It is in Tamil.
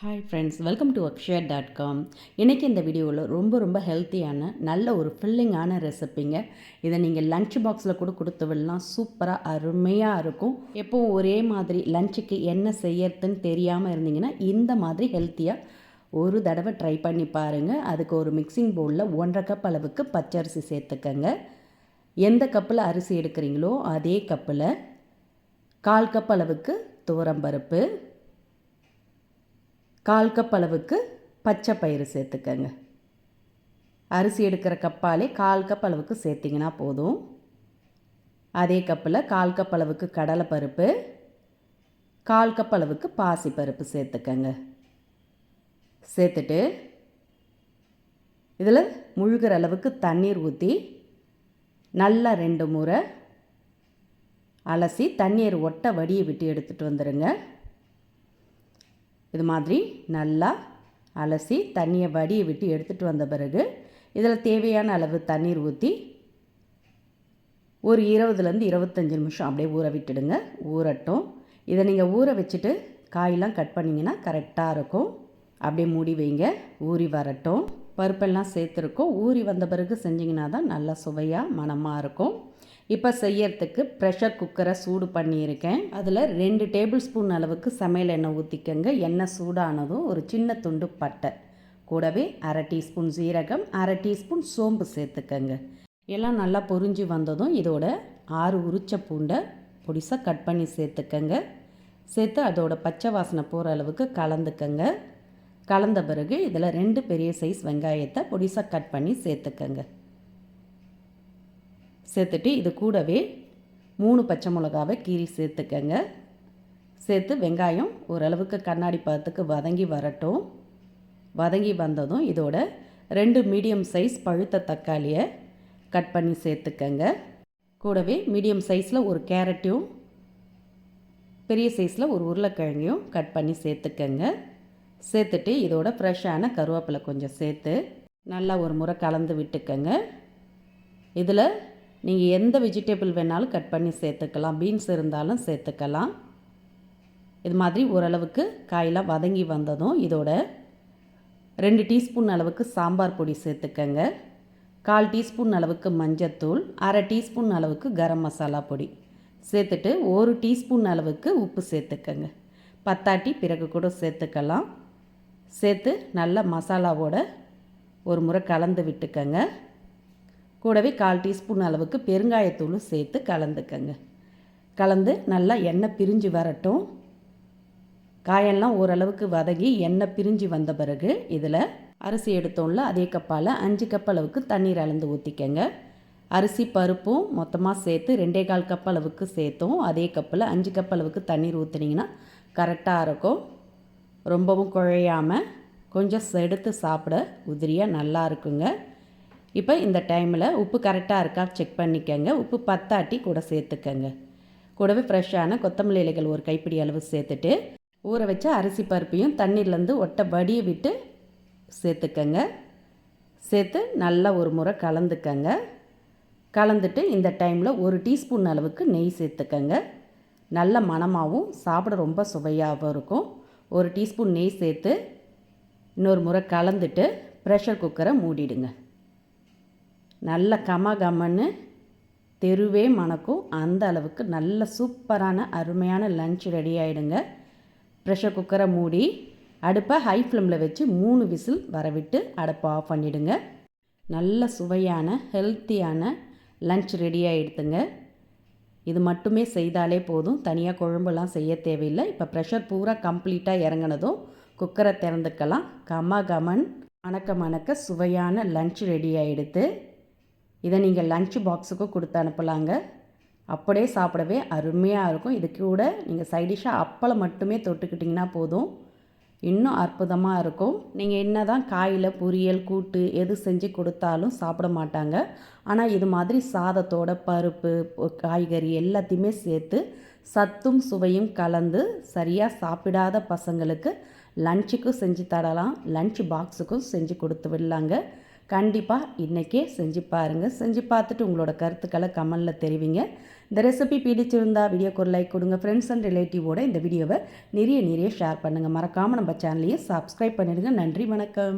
Hi friends welcome to Akshaya dot com இன்றைக்கி இந்த வீடியோவில் ரொம்ப ரொம்ப ஹெல்த்தியான நல்ல ஒரு ஃபில்லிங்கான ரெசிப்பிங்க இதை நீங்கள் லஞ்ச் பாக்ஸில் கூட கொடுத்து விடலாம். சூப்பராக அருமையாக இருக்கும். எப்போவும் ஒரே மாதிரி லஞ்சுக்கு என்ன செய்யறதுன்னு தெரியாமல் இருந்தீங்கன்னா இந்த மாதிரி ஹெல்த்தியாக ஒரு தடவை ட்ரை பண்ணி பாருங்கள் அதுக்கு ஒரு மிக்சிங் பவுலில் ஒன்றரை கப் அளவுக்கு பச்சரிசி சேர்த்துக்கங்க. எந்த கப்பில் அரிசி எடுக்கிறீங்களோ அதே கப்பில் கால் கப் அளவுக்கு துவரம்பருப்பு கால் கப் அளவுக்கு பச்சை பயிறு சேர்த்துக்கங்க. அரிசி எடுக்கிற கப்பாலே கால் கப் அளவுக்கு சேர்த்திங்கன்னா போதும். அதே கப்பில் கால் கப் அளவுக்கு கடலைப்பருப்பு கால் கப் அளவுக்கு பாசி பருப்பு சேர்த்துக்கங்க. சேர்த்துட்டு இதில் முழுகிற அளவுக்கு தண்ணீர் ஊற்றி நல்லா ரெண்டு முறை அலசி தண்ணீர் ஒட்ட வடியை விட்டு எடுத்துகிட்டு வந்துடுங்க இது மாதிரி நல்லா அலசி தண்ணியை வடியை விட்டு எடுத்துகிட்டு வந்த பிறகு இதில் தேவையான அளவு தண்ணீர் ஊற்றி ஒரு இருபதுலேருந்து இருபத்தஞ்சி நிமிஷம் அப்படியே ஊற விட்டுடுங்க. ஊறட்டும். இதை நீங்கள் ஊற வச்சுட்டு காயெல்லாம் கட் பண்ணிங்கன்னா கரெக்டாக இருக்கும். அப்படியே மூடி வைங்க. ஊறி வரட்டும். பருப்பெல்லாம் சேர்த்துருக்கோம். ஊறி வந்த பிறகு செஞ்சிங்கன்னா தான் நல்லா சுவையாக மனமாக இருக்கும். இப்போ செய்யறதுக்கு ப்ரெஷர் குக்கரை சூடு பண்ணியிருக்கேன். அதில் ரெண்டு டேபிள் ஸ்பூன் அளவுக்கு சமையல் எண்ணெய் ஊற்றிக்கங்க எண்ணெய் சூடானதும் ஒரு சின்ன துண்டு பட்டை. கூடவே அரை டீஸ்பூன் சீரகம் அரை டீஸ்பூன் சோம்பு சேர்த்துக்கங்க. எல்லாம் நல்லா பொரிஞ்சு வந்ததும் இதோட ஆறு உரிச்ச பூண்டை பொடிசாக கட் பண்ணி சேர்த்துக்கங்க. சேர்த்து அதோட பச்சை வாசனை போகிற அளவுக்கு கலந்துக்கங்க. கலந்த பிறகு இதில் ரெண்டு பெரிய சைஸ் வெங்காயத்தை பொடிசாக கட் பண்ணி சேர்த்துக்கங்க. சேர்த்துட்டு இது கூடவே மூணு பச்சை மிளகாவை கீரி சேர்த்துக்கங்க. சேர்த்து வெங்காயம் ஓரளவுக்கு கண்ணாடி பதத்துக்கு வதங்கி வரட்டும். வதங்கி வந்ததும் இதோட ரெண்டு மீடியம் சைஸ் பழுத்த தக்காளியை கட் பண்ணி சேர்த்துக்கங்க. கூடவே மீடியம் சைஸில் ஒரு கேரட்டையும் பெரிய சைஸில் ஒரு உருளைக்கிழங்கையும் கட் பண்ணி சேர்த்துக்கங்க. சேர்த்துட்டு இதோட ஃப்ரெஷ்ஷான கருவேப்பிலை கொஞ்சம் சேர்த்து நல்லா ஒரு முறை கலந்து விட்டுக்கங்க. இதில் நீங்கள் எந்த வெஜிடபிள் வேணாலும் கட் பண்ணி சேர்த்துக்கலாம். பீன்ஸ் இருந்தாலும் சேர்த்துக்கலாம். இது மாதிரி ஓரளவுக்கு காயெல்லாம் வதங்கி வந்ததும் இதோட ரெண்டு டீஸ்பூன் அளவுக்கு சாம்பார் பொடி சேர்த்துக்கங்க. கால் டீஸ்பூன் அளவுக்கு மஞ்சத்தூள் அரை டீஸ்பூன் அளவுக்கு கரம் மசாலா பொடி. சேர்த்துட்டு ஒரு டீஸ்பூன் அளவுக்கு உப்பு சேர்த்துக்கங்க. பத்தாட்டி பிறகு கூட சேர்த்துக்கலாம். சேர்த்து நல்ல மசாலாவோட ஒரு முறை கலந்து விட்டுக்கங்க. கூடவே கால் டீஸ்பூன் அளவுக்கு பெருங்காயத்தூளும் சேர்த்து கலந்துக்கங்க. கலந்து நல்லா எண்ணெய் பிரிஞ்சு வரட்டும். காயெல்லாம் ஓரளவுக்கு வதங்கி எண்ணெய் பிரிஞ்சு வந்த பிறகு இதில் அரிசி எடுத்தோம்ல அதே கப்பால் அஞ்சு கப் அளவுக்கு தண்ணீர் அளந்து ஊற்றிக்கங்க அரிசி பருப்பும் மொத்தமாக சேர்த்து ரெண்டே கால் கப் அளவுக்கு சேர்த்தோம். அதே கப்பில் அஞ்சு கப் அளவுக்கு தண்ணீர் ஊற்றுனீங்கன்னா கரெக்டாக இருக்கும். ரொம்பவும் குழையாமல் கொஞ்சம் எடுத்து சாப்பிட உதிரியாக நல்லா இருக்குங்க. இப்போ இந்த டைமில் உப்பு கரெக்டாக இருக்கா செக் பண்ணிக்கோங்க. உப்பு பத்தாட்டி கூட சேர்த்துக்கங்க. கூடவே ஃப்ரெஷ்ஷான கொத்தமல்லி இலைகள் ஒரு கைப்பிடி அளவு சேர்த்துட்டு ஊற வச்ச அரிசி பருப்பையும் தண்ணீர்லேருந்து ஒட்டை வடியை விட்டு சேர்த்துக்கங்க. சேர்த்து நல்லா ஒரு முறை கலந்துக்கங்க. கலந்துட்டு இந்த டைமில் ஒரு டீஸ்பூன் அளவுக்கு நெய் சேர்த்துக்கங்க. நல்ல மணமாகவும் சாப்பிட ரொம்ப சுவையாகவும் இருக்கும். ஒரு டீஸ்பூன் நெய் சேர்த்து இன்னொரு முறை கலந்துட்டு ப்ரெஷர் குக்கரை மூடிடுங்க. நல்ல கம கமன்னு தெருவே மணக்கும். அந்த அளவுக்கு நல்ல சூப்பரான அருமையான லஞ்ச் ரெடி ஆகிடுங்க ப்ரெஷர் குக்கரை மூடி அடுப்பை ஹை ஃப்ளேமில் வச்சு மூணு விசில் வரவிட்டு அடுப்பை ஆஃப் பண்ணிவிடுங்க நல்ல சுவையான ஹெல்த்தியான லஞ்ச் ரெடி ஆகிடுதுங்க இது மட்டுமே செய்தாலே போதும். தனியாக குழம்புலாம் செய்ய தேவையில்லை. இப்போ ப்ரெஷர் பூரா கம்ப்ளீட்டாக இறங்கினதும் குக்கரை திறந்துக்கலாம். கம கமன் மணக்க மணக்க சுவையான லஞ்ச் ரெடி ஆகிடுது இதை நீங்கள் லஞ்ச் பாக்ஸுக்கும் கொடுத்து அனுப்பலாங்க. அப்படியே சாப்பிடவே அருமையாக இருக்கும். இது கூட நீங்கள் சைடிஷாக அப்பளம் மட்டுமே தொட்டுக்கிட்டிங்கன்னா போதும். இன்னும் அற்புதமாக இருக்கும். நீங்கள் என்ன தான் காயில் பொரியல் கூட்டு எது செஞ்சு கொடுத்தாலும் சாப்பிட மாட்டாங்க. ஆனால் இது மாதிரி சாதத்தோட பருப்பு காய்கறி எல்லாத்தையுமே சேர்த்து சத்தும் சுவையும் கலந்து சரியாக சாப்பிடாத பசங்களுக்கு லஞ்சுக்கும் செஞ்சு தரலாம். லஞ்ச் பாக்ஸுக்கும் செஞ்சு கொடுத்து விடலாங்க. கண்டிப்பாக இன்றைக்கே செஞ்சு பாருங்கள் செஞ்சு பார்த்துட்டு உங்களோட கருத்துக்களை கமலில் தெரிவிங்க. இந்த ரெசிபி பிடிச்சிருந்தா வீடியோக்கு ஒரு லைக் கொடுங்க. ஃப்ரெண்ட்ஸ் அண்ட் ரிலேட்டிவோட இந்த வீடியோவை நிறைய நிறைய ஷேர் பண்ணுங்கள் மறக்காமல் நம்ம சேனலையும் சப்ஸ்கிரைப் பண்ணிடுங்க. நன்றி வணக்கம்.